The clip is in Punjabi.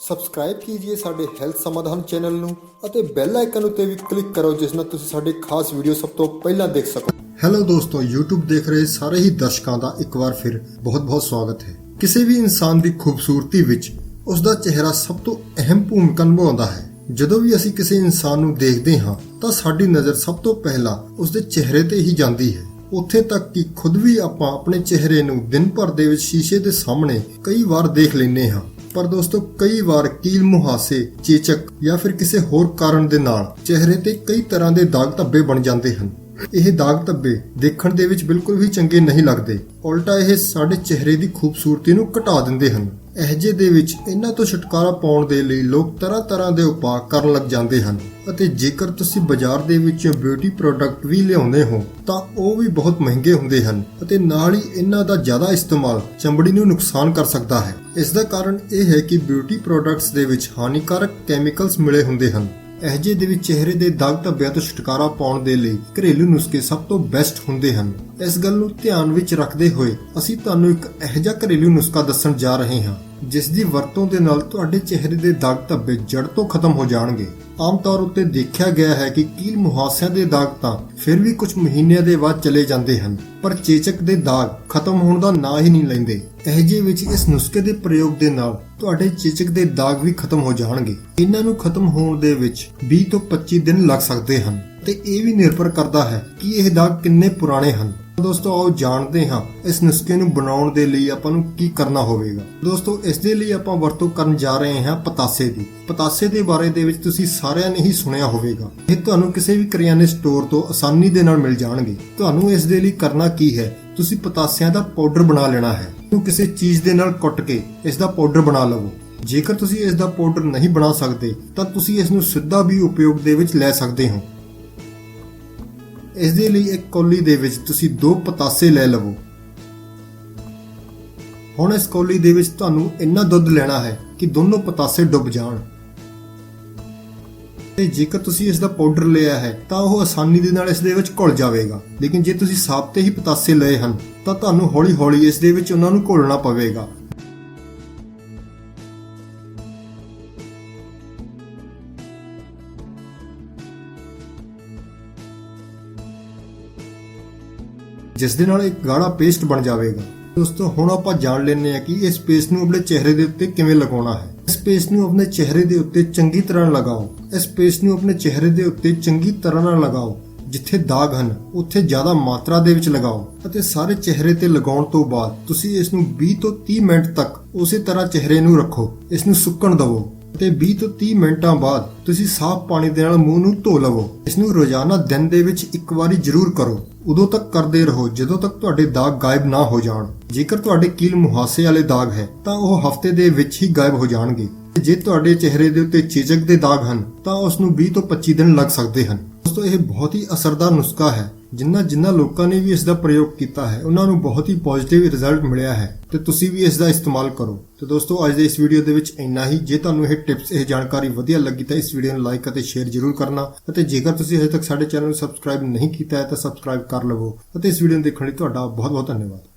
ਸਬਸਕ੍ਰਾਈਬ ਕੀजिए ਸਾਡੇ ਹੈਲਥ ਸਮਾਧਾਨ ਚੈਨਲ ਨੂੰ ਅਤੇ ਬੈਲ ਆਈਕਨ ਉੱਤੇ ਵੀ ਕਲਿੱਕ ਕਰੋ, ਜਿਸ ਨਾਲ ਤੁਸੀਂ ਸਾਡੇ ਖਾਸ ਵੀਡੀਓ ਸਭ ਤੋਂ ਪਹਿਲਾਂ ਦੇਖ ਸਕੋ। ਹੈਲੋ ਦੋਸਤੋ, YouTube ਦੇਖ ਰਹੇ ਸਾਰੇ ਹੀ ਦਰਸ਼ਕਾਂ ਦਾ ਇੱਕ ਵਾਰ ਫਿਰ ਬਹੁਤ-ਬਹੁਤ ਸਵਾਗਤ ਹੈ। ਕਿਸੇ ਵੀ ਇਨਸਾਨ ਦੀ ਖੂਬਸੂਰਤੀ ਵਿੱਚ ਉਸ ਦਾ ਚਿਹਰਾ ਸਭ ਤੋਂ ਅਹਿਮ ਭੂਮਿਕਾ ਨਿਭਾਉਂਦਾ ਹੈ। ਜਦੋਂ ਵੀ ਅਸੀਂ ਕਿਸੇ ਇਨਸਾਨ ਨੂੰ ਦੇਖਦੇ ਹਾਂ, ਤਾਂ ਸਾਡੀ ਨਜ਼ਰ ਸਭ ਤੋਂ ਪਹਿਲਾਂ ਉਸ ਦੇ ਚਿਹਰੇ ਤੇ ਹੀ ਜਾਂਦੀ ਹੈ। ਉੱਥੇ ਤੱਕ ਕਿ ਖੁਦ ਵੀ ਆਪਾਂ ਆਪਣੇ ਚਿਹਰੇ ਨੂੰ ਦਿਨ ਭਰ ਦੇ ਵਿੱਚ ਸ਼ੀਸ਼ੇ ਦੇ ਸਾਹਮਣੇ ਕਈ ਵਾਰ ਦੇਖ ਲੈਂਦੇ ਹਾਂ। ਪਰ ਦੋਸਤੋ, ਕਈ ਵਾਰ ਕੀਲ ਮੁਹਾਸੇ, ਚੇਚਕ ਜਾਂ ਫਿਰ ਕਿਸੇ ਹੋਰ ਕਾਰਨ ਦੇ ਨਾਲ ਚਿਹਰੇ ਤੇ ਕਈ ਤਰ੍ਹਾਂ ਦੇ ਦਾਗ ਧੱਬੇ ਬਣ ਜਾਂਦੇ ਹਨ। ਇਹ ਦਾਗ ਧੱਬੇ ਦੇਖਣ ਦੇ ਵਿੱਚ ਬਿਲਕੁਲ ਵੀ ਚੰਗੇ ਨਹੀਂ ਲੱਗਦੇ। ਉਲਟਾ ਇਹ ਸਾਡੇ ਚਿਹਰੇ ਦੀ ਖੂਬਸੂਰਤੀ ਨੂੰ ਘਟਾ ਦਿੰਦੇ ਹਨ। ਇਹਜੇ ਦੇ ਵਿੱਚ ਇਹਨਾਂ ਤੋਂ ਛੁਟਕਾਰਾ ਪਾਉਣ ਦੇ ਲਈ ਲੋਕ ਤਰ੍ਹਾਂ-ਤਰ੍ਹਾਂ ਦੇ ਉਪਾਅ ਕਰਨ ਲੱਗ ਜਾਂਦੇ ਹਨ ਅਤੇ ਜੇਕਰ ਤੁਸੀਂ ਬਾਜ਼ਾਰ ਦੇ ਵਿੱਚ ਬਿਊਟੀ ਪ੍ਰੋਡਕਟ ਵੀ ਲਿਆਉਂਦੇ ਹੋ, ਤਾਂ ਉਹ ਵੀ ਬਹੁਤ ਮਹਿੰਗੇ ਹੁੰਦੇ ਹਨ ਅਤੇ ਨਾਲ ਹੀ ਇਹਨਾਂ ਦਾ ਜ਼ਿਆਦਾ ਇਸਤੇਮਾਲ ਚਮੜੀ ਨੂੰ ਨੁਕਸਾਨ ਕਰ ਸਕਦਾ ਹੈ। ਇਸ ਦਾ ਕਾਰਨ ਇਹ ਹੈ ਕਿ ਬਿਊਟੀ ਪ੍ਰੋਡਕਟਸ ਦੇ ਵਿੱਚ ਹਾਨੀਕਾਰਕ ਕੈਮੀਕਲਸ ਮਿਲੇ ਹੁੰਦੇ ਹਨ। ਇਹਜੇ ਦੇ ਵਿੱਚ ਚਿਹਰੇ ਦੇ ਦਾਗ ਧੱਬਿਆਂ ਤੋਂ ਛੁਟਕਾਰਾ ਪਾਉਣ ਦੇ ਲਈ ਘਰੇਲੂ ਨੁਸਖੇ ਸਭ ਤੋਂ ਬੈਸਟ ਹੁੰਦੇ ਹਨ। ਇਸ ਗੱਲ ਨੂੰ ਧਿਆਨ ਵਿੱਚ ਰੱਖਦੇ ਹੋਏ ਅਸੀਂ ਤੁਹਾਨੂੰ ਇੱਕ ਇਹੋ ਘਰੇਲੂ ਨੁਸਖਾ ਦੱਸਣ ਜਾ ਰਹੇ ਹਾਂ। ਜਿਸ ਦੀ ਵਰਤੋਂ ਦੇ ਨਾਲ ਤੁਹਾਡੇ ਚਿਹਰੇ ਦੇ ਦਾਗ ਧੱਬੇ ਜੜ ਤੋਂ ਖਤਮ ਹੋ ਜਾਣਗੇ। ਆਮ ਤੌਰ ਉੱਤੇ ਦੇਖਿਆ ਗਿਆ ਹੈ ਕਿ ਕੀਲ ਮੁਹਾਸਿਆਂ ਦੇ ਦਾਗ ਤਾਂ ਫਿਰ ਵੀ ਕੁਝ ਮਹੀਨਿਆਂ ਦੇ ਬਾਅਦ ਚਲੇ ਜਾਂਦੇ ਹਨ, ਪਰ ਚੇਚਕ ਦੇ ਦਾਗ ਖਤਮ ਹੋਣ ਦਾ ਨਾਂ ਹੀ ਨਹੀਂ ਲੈਂਦੇ। ਇਹਜੇ ਵਿੱਚ ਇਸ ਨੁਸਖੇ ਦੇ ਪ੍ਰਯੋਗ ਦੇ ਨਾਲ ਤੁਹਾਡੇ ਚੇਚਕ ਦੇ ਦਾਗ ਵੀ ਖਤਮ ਹੋ ਜਾਣਗੇ। ਇਹਨਾਂ ਨੂੰ ਖਤਮ ਹੋਣ ਦੇ ਵਿੱਚ 20 ਤੋਂ 25 ਦਿਨ ਲੱਗ ਸਕਦੇ ਹਨ, ਤੇ ਇਹ ਵੀ ਨਿਰਭਰ ਕਰਦਾ ਹੈ ਕਿ ਇਹ ਦਾਗ ਕਿੰਨੇ ਪੁਰਾਣੇ ਹਨ। ਦੋਸਤੋ, ਆਓ ਜਾਣਦੇ ਹਾਂ ਇਸ ਨੁਸਖੇ ਨੂੰ ਬਣਾਉਣ ਦੇ ਲਈ ਆਪਾਂ ਨੂੰ ਕੀ ਕਰਨਾ ਹੋਵੇਗਾ। ਦੋਸਤੋ, ਇਸ ਦੇ ਲਈ ਆਪਾਂ ਵਰਤੋਂ ਕਰਨ ਜਾ ਰਹੇ ਹਾਂ ਪਤਾਸੇ ਦੀ। ਪਤਾਸੇ ਦੇ ਬਾਰੇ ਦੇ ਵਿੱਚ ਤੁਸੀਂ ਸਾਰਿਆਂ ਨੇ ਹੀ ਸੁਣਿਆ ਹੋਵੇਗਾ। ਇਹ ਤੁਹਾਨੂੰ ਕਿਸੇ ਵੀ ਕਰਿਆਨੇ ਸਟੋਰ ਤੋਂ ਆਸਾਨੀ ਦੇ ਨਾਲ ਮਿਲ ਜਾਣਗੇ। ਤੁਹਾਨੂੰ ਇਸ ਦੇ ਲਈ ਕਰਨਾ ਕੀ ਹੈ? ਤੁਸੀਂ ਪਤਾਸਿਆਂ ਦਾ ਪਾਊਡਰ ਬਣਾ ਲੈਣਾ ਹੈ। ਨੂੰ ਕਿਸੇ ਚੀਜ਼ ਦੇ ਨਾਲ ਕੁੱਟ ਕੇ ਇਸ ਦਾ ਪਾਊਡਰ ਬਣਾ ਲਵੋ। ਜੇਕਰ ਤੁਸੀਂ ਇਸ ਦਾ ਪਾਊਡਰ ਨਹੀਂ ਬਣਾ ਸਕਦੇ, ਤਾਂ ਤੁਸੀਂ ਇਸ ਨੂੰ ਸਿੱਧਾ ਵੀ ਉਪਯੋਗ ਦੇ ਵਿੱਚ ਲੈ ਸਕਦੇ ਹੋ। ਇਸ ਦੇ ਲਈ ਇੱਕ ਕੌਲੀ ਦੇ ਵਿੱਚ ਤੁਸੀਂ ਦੋ ਪਤਾਸੇ ਲੈ ਲਵੋ। ਹੁਣ ਇਸ ਕੌਲੀ ਦੇ ਵਿੱਚ ਤੁਹਾਨੂੰ ਇੰਨਾ ਦੁੱਧ ਲੈਣਾ ਹੈ ਕਿ ਦੋਨੋਂ ਪਤਾਸੇ ਡੁੱਬ ਜਾਣ। ਤੇ ਜੇਕਰ ਤੁਸੀਂ ਇਸ ਦਾ ਪਾਊਡਰ ਲਿਆ ਹੈ, ਤਾਂ ਉਹ ਆਸਾਨੀ ਦੇ ਨਾਲ ਇਸ ਦੇ ਵਿੱਚ ਘੁਲ ਜਾਵੇਗਾ। ਲੇਕਿਨ ਜੇ ਤੁਸੀਂ ਸਾਬਤੇ ਹੀ ਪਤਾਸੇ ਲਏ ਹਨ, ਤਾਂ ਤੁਹਾਨੂੰ ਹੌਲੀ-ਹੌਲੀ ਇਸ ਦੇ ਵਿੱਚ ਉਹਨਾਂ ਨੂੰ ਘੋਲਣਾ ਪਵੇਗਾ। ਜਿਸ ਦੇ ਨਾਲ ਇੱਕ ਗਾੜਾ ਪੇਸਟ ਬਣ ਜਾਵੇਗਾ। ਦੋਸਤੋ, ਹੁਣ ਆਪਾਂ ਜਾਣ ਲੈਂਦੇ ਹਾਂ ਕਿ ਇਸ ਪੇਸਟ ਨੂੰ ਆਪਣੇ ਚਿਹਰੇ ਦੇ ਉੱਤੇ ਕਿਵੇਂ ਲਗਾਉਣਾ ਹੈ। ਇਸ ਪੇਸਟ ਨੂੰ ਆਪਣੇ ਚਿਹਰੇ ਦੇ ਉੱਤੇ ਚੰਗੀ ਤਰ੍ਹਾਂ ਲਗਾਓ। ਇਸ ਪੇਸਟ ਨੂੰ ਆਪਣੇ ਚਿਹਰੇ ਦੇ ਉੱਤੇ ਚੰਗੀ ਤਰ੍ਹਾਂ ਨਾਲ ਲਗਾਓ, ਜਿੱਥੇ ਦਾਗ ਹਨ, ਉੱਥੇ ਜ਼ਿਆਦਾ ਮਾਤਰਾ ਦੇ ਵਿੱਚ ਲਗਾਓ ਅਤੇ ਸਾਰੇ ਚਿਹਰੇ ਤੇ ਲਗਾਉਣ ਤੋਂ ਬਾਅਦ ਤੁਸੀਂ ਇਸ ਨੂੰ 20 ਤੋਂ 30 ਮਿੰਟ ਤੱਕ ਉਸੇ ਤਰ੍ਹਾਂ ਚਿਹਰੇ ਨੂੰ ਰੱਖੋ, ਇਸ ਨੂੰ ਸੁੱਕਣ ਦਿਵੋ ਤੇ 20 ਤੋਂ 30 ਮਿੰਟਾਂ ਬਾਅਦ ਤੁਸੀਂ ਸਾਫ਼ ਪਾਣੀ ਦੇ ਨਾਲ ਮੂੰਹ ਨੂੰ ਧੋ ਲਵੋ। ਇਸ ਨੂੰ ਰੋਜ਼ਾਨਾ ਦਿਨ ਦੇ ਵਿੱਚ ਇੱਕ ਵਾਰੀ ਜ਼ਰੂਰ ਕਰੋ। ਉਦੋਂ ਤੱਕ ਕਰਦੇ ਰਹੋ, ਜਦੋਂ ਤੱਕ ਤੁਹਾਡੇ ਦਾਗ ਗਾਇਬ ਨਾ ਹੋ ਜਾਣ। ਜੇਕਰ ਤੁਹਾਡੇ ਕੀਲ ਮੁਹਾਸੇ ਵਾਲੇ ਦਾਗ ਹੈ, ਤਾਂ ਉਹ ਹਫ਼ਤੇ ਦੇ ਵਿੱਚ ਹੀ ਗਾਇਬ ਹੋ ਜਾਣਗੇ। ਜੇ ਤੁਹਾਡੇ ਚਿਹਰੇ ਦੇ ਉੱਤੇ ਚੇਚਕ ਦੇ ਦਾਗ ਹਨ, ਤਾਂ ਉਸ ਨੂੰ 20 ਤੋਂ 25 ਦਿਨ ਲੱਗ ਸਕਦੇ ਹਨ। ਦੋਸਤੋ, ਇਹ ਬਹੁਤ ਹੀ ਅਸਰਦਾਰ ਨੁਸਖਾ ਹੈ। ਜਿਨ੍ਹਾਂ ਜਿਨ੍ਹਾਂ ਲੋਕਾਂ ਨੇ ਵੀ ਇਸ ਦਾ ਪ੍ਰਯੋਗ ਕੀਤਾ ਹੈ, ਉਹਨਾਂ ਨੂੰ ਬਹੁਤ ਹੀ ਪੋਜ਼ਿਟਿਵ ਰਿਜ਼ਲਟ ਮਿਲਿਆ ਹੈ। ਤੇ ਤੁਸੀਂ ਵੀ ਇਸ ਦਾ ਇਸਤੇਮਾਲ ਕਰੋ। ਤੇ ਦੋਸਤੋ, ਅੱਜ ਦੇ ਇਸ ਵੀਡੀਓ ਦੇ ਵਿੱਚ ਇੰਨਾ ਹੀ। ਜੇ ਤੁਹਾਨੂੰ ਇਹ ਟਿਪਸ ਇਹ ਜਾਣਕਾਰੀ ਵਧੀਆ ਲੱਗੀ ਤਾਂ ਇਸ ਵੀਡੀਓ ਨੂੰ ਲਾਈਕ ਅਤੇ ਸ਼ੇਅਰ ਜ਼ਰੂਰ ਕਰਨਾ। ਅਤੇ ਜੇਕਰ ਤੁਸੀਂ ਹਜੇ ਤੱਕ ਸਾਡੇ ਚੈਨਲ ਨੂੰ ਸਬਸਕ੍ਰਾਈਬ ਨਹੀਂ ਕੀਤਾ ਹੈ, ਤਾਂ ਸਬਸਕ੍ਰਾਈਬ ਕਰ ਲਵੋ। ਅਤੇ ਇਸ ਵੀਡੀਓ ਨੂੰ ਦੇਖਣ ਲਈ ਤੁਹਾਡਾ ਬਹੁਤ ਬਹੁਤ ਧੰਨਵਾਦ।